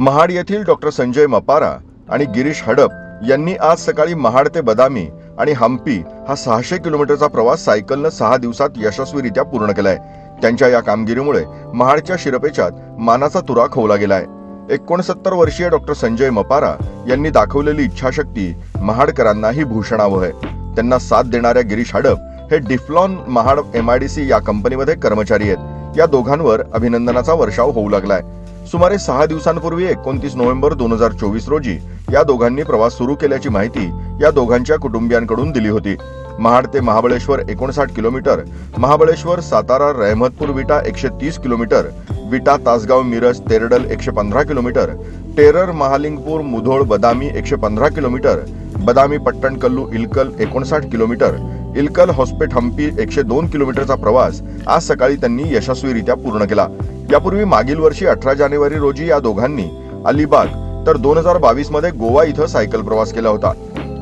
महाड येथील डॉक्टर संजय मपारा आणि गिरीश हडप यांनी आज सकाळी महाड ते बदामी आणि हम्पी हा सहाशे किलोमीटरचा प्रवास सायकलनं सहा दिवसात यशस्वीरित्या पूर्ण केलाय. त्यांच्या या कामगिरीमुळे महाडच्या शिरपेचात मानाचा तुरा खोवला गेलाय एकोणसत्तर वर्षीय डॉक्टर संजय मपारा यांनी दाखवलेली इच्छाशक्ती महाडकरांनाही भूषणावं आहे. त्यांना साथ देणाऱ्या गिरीश हडप हे डिफ्लॉन महाड एमआयडीसी या कंपनीमध्ये कर्मचारी आहेत. या दोघांवर अभिनंदनाचा वर्षाव होऊ लागलाय. सुमारे सहा दिवसांपूर्वी एकोणतीस नोव्हेंबर दोन हजार चोवीस रोजी या दोघांनी प्रवास सुरू केल्याची माहिती या दोघांच्या कुटुंबियांकडून दिली होती. महाड ते महाबळेश्वर एकोणसाठ किलोमीटर महाबळेश्वर सातारा रहमतपूर विटा एकशे तीस किलोमीटर विटा तासगाव मिरज तेरडल एकशे पंधरा किलोमीटर टेरर महालिंगपूर मुधोळ बदामी एकशे पंधरा किलोमीटर बदामी पट्टणकल्लू इलकल एकोणसाठ किलोमीटर इलकल हॉस्पेट हम्पी एकशे दोन किलोमीटरचा प्रवास आज सकाळी त्यांनी यशस्वीरित्या पूर्ण केला. यापूर्वी मागील वर्षी अठरा जानेवारी रोजी या दोघांनी अलिबाग तर दोन हजार बावीसमध्ये गोवा इथं सायकल प्रवास केला होता.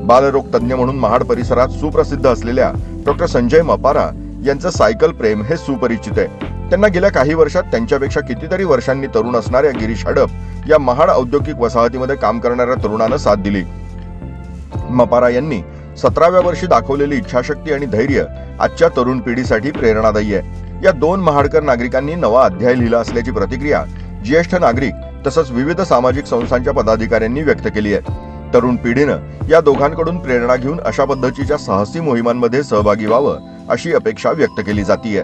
बालरोग तज्ज्ञ म्हणून महाड परिसरात सुप्रसिद्ध असलेल्या डॉक्टर संजय मपारा यांचं सायकल प्रेम हे सुपरिचित आहे. त्यांना गेल्या काही वर्षात त्यांच्यापेक्षा कितीतरी वर्षांनी तरुण असणाऱ्या गिरीश हडप या महाड औद्योगिक वसाहतीमध्ये काम करणाऱ्या तरुणानं साथ दिली. मपारा यांनी सतराव्या वर्षी दाखवलेली इच्छाशक्ती आणि धैर्य आजच्या तरुण पिढीसाठी प्रेरणादायी आहे. या दोन महाडकर नागरिकांनी नवा अध्याय लिहिला असल्याची प्रतिक्रिया ज्येष्ठ नागरिक तसंच विविध सामाजिक संस्थांच्या पदाधिकाऱ्यांनी व्यक्त केली आहे. तरुण पिढीनं या दोघांकडून प्रेरणा घेऊन अशा पद्धतीच्या साहसी मोहिमांमध्ये सहभागी व्हावं अशी अपेक्षा व्यक्त केली जातीये.